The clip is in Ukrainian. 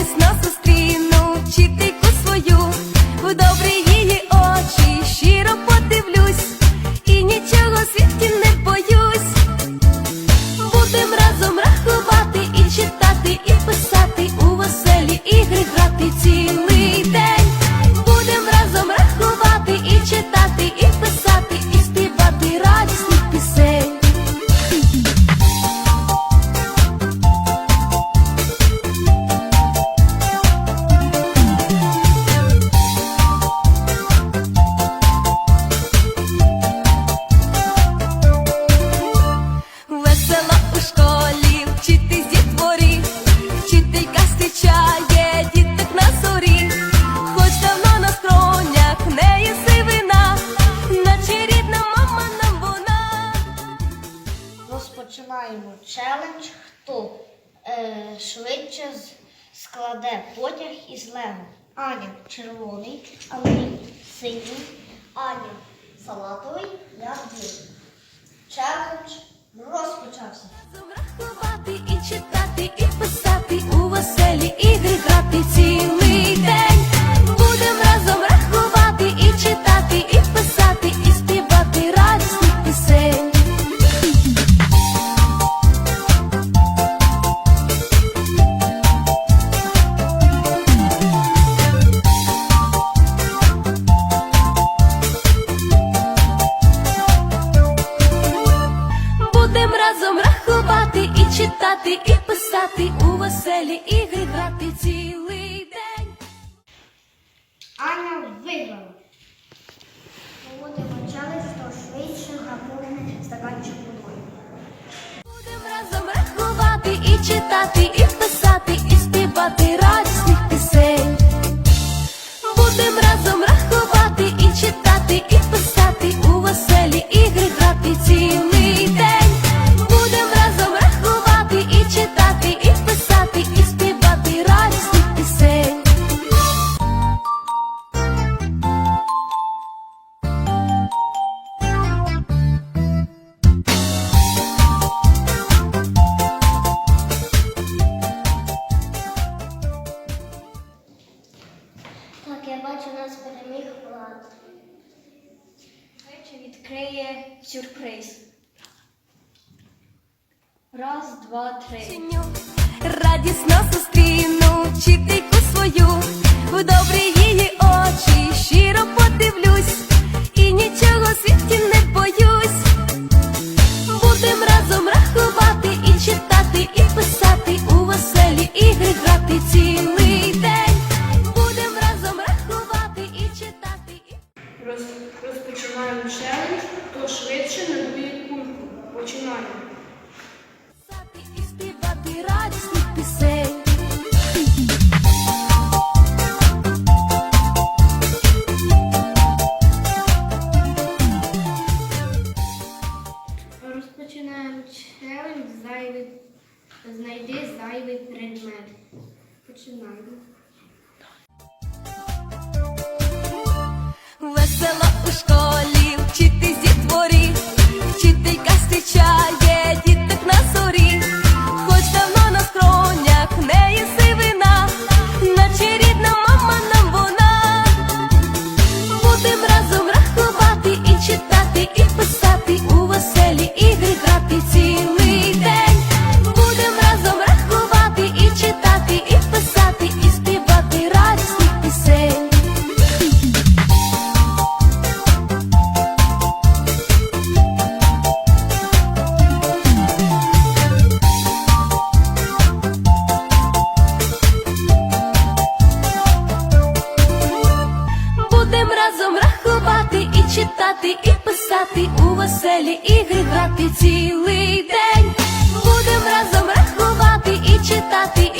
радісно зустріну вчитель. челендж, хто е, швидше складе потяг із лего. Аня червоний, Андрій синій, Аня салатовий, я білий. Челендж розпочався. Разом рахувати і читати, і писати у веселі ігри. веселі ігри грати цілий день. Аня виграла. Води почали, хто швидше наповнив стаканчик водою. Будемо разом рахувати і читати. бачу, нас переміг влад. Вечір відкриє сюрприз. Раз, два, три. Радісно зустріну вчительку свою в добрій. Дівчина любить кульку. Починаємо. Сати і співати радісних пісень. Розпочинаємо челендж зайвий. Знайди зайвий предмет. Починаємо. Весело у школі. веселі ігри грати цілий день. Будем разом рахувати і читати.